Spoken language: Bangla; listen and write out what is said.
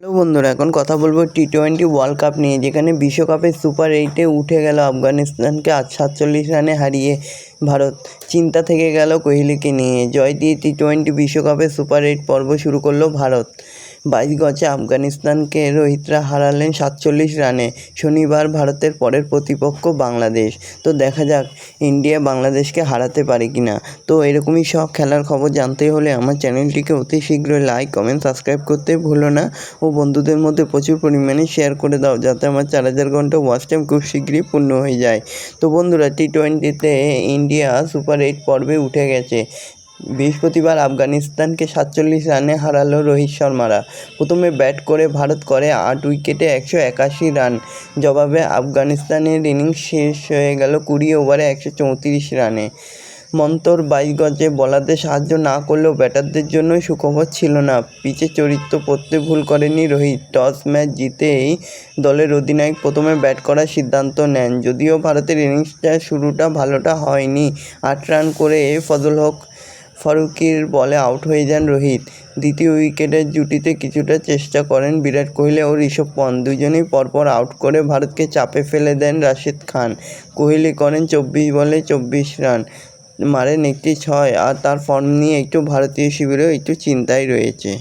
হ্যালো বন্ধুরা, এখন কথা বলব টি টোয়েন্টি ওয়ার্ল্ড কাপ নিয়ে, যেখানে বিশ্বকাপে সুপার এইটে উঠে গেল আফগানিস্তানকে আজ সাতচল্লিশ রানে হারিয়ে ভারত। চিন্তা থেকে গেল কোহলিকে নিয়ে। জয় দিয়ে টি টোয়েন্টি বিশ্বকাপে সুপার এইট পর্ব শুরু করল ভারত। বাইশ গজে আফগানিস্তানকে রোহিতরা হারালেন সাতচল্লিশ রানে। শনিবার ভারতের পরের প্রতিপক্ষ বাংলাদেশ। তো দেখা যাক, ইন্ডিয়া বাংলাদেশকে হারাতে পারে কি না তো এরকমই সব খেলার খবর জানতে হলে আমার চ্যানেলটিকে অতি শীঘ্রই লাইক, কমেন্ট, সাবস্ক্রাইব করতে ভুলো না। ও বন্ধুদের মধ্যে প্রচুর পরিমাণে শেয়ার করে দাও, যাতে আমার চার হাজার ঘণ্টা ওয়াচ টাইম খুব শীঘ্রই পূর্ণ হয়ে যায়। তো বন্ধুরা টি টোয়েন্টিতে ইন্ডিয়া সুপার এইট পর্বে উঠে গেছে। বৃহস্পতিবার আফগানিস্তানকে সাতচল্লিশ রানে হারালো রোহিত শর্মারা। প্রথমে ব্যাট করে ভারত করে আট উইকেটে একশো একাশি রান। জবাবে আফগানিস্তানের ইনিংস শেষ হয়ে গেল কুড়ি ওভারে একশো চৌত্রিশ রানে। মন্তর বাইশ গজে বলারদের সাহায্য না করলেও ব্যাটারদের জন্য সুখবর ছিল না। পিচে চরিত্র পড়তে ভুল করেনি রোহিত। টস ম্যাচ জিতেই দলের অধিনায়ক প্রথমে ব্যাট করার সিদ্ধান্ত নেন। যদিও ভারতের ইনিংসটা শুরুটা ভালোটা হয়নি। আট রান করে ফজল হক ফারুকির বলে আউট হয়ে যান রোহিত। দ্বিতীয় উইকেটের জুটিতে কিছুটা চেষ্টা করেন বিরাট কোহলি ও ঋষভ পন্থ দুজনেই পরপর আউট করে ভারতকে চাপে ফেলে দেন রাশিদ খান। কোহলি করেন চব্বিশ বলে চব্বিশ রান, মারেন একটি ছয়, আর তার ফর্ম নিয়ে একটু ভারতীয় শিবিরেও একটু চিন্তায় রয়েছে।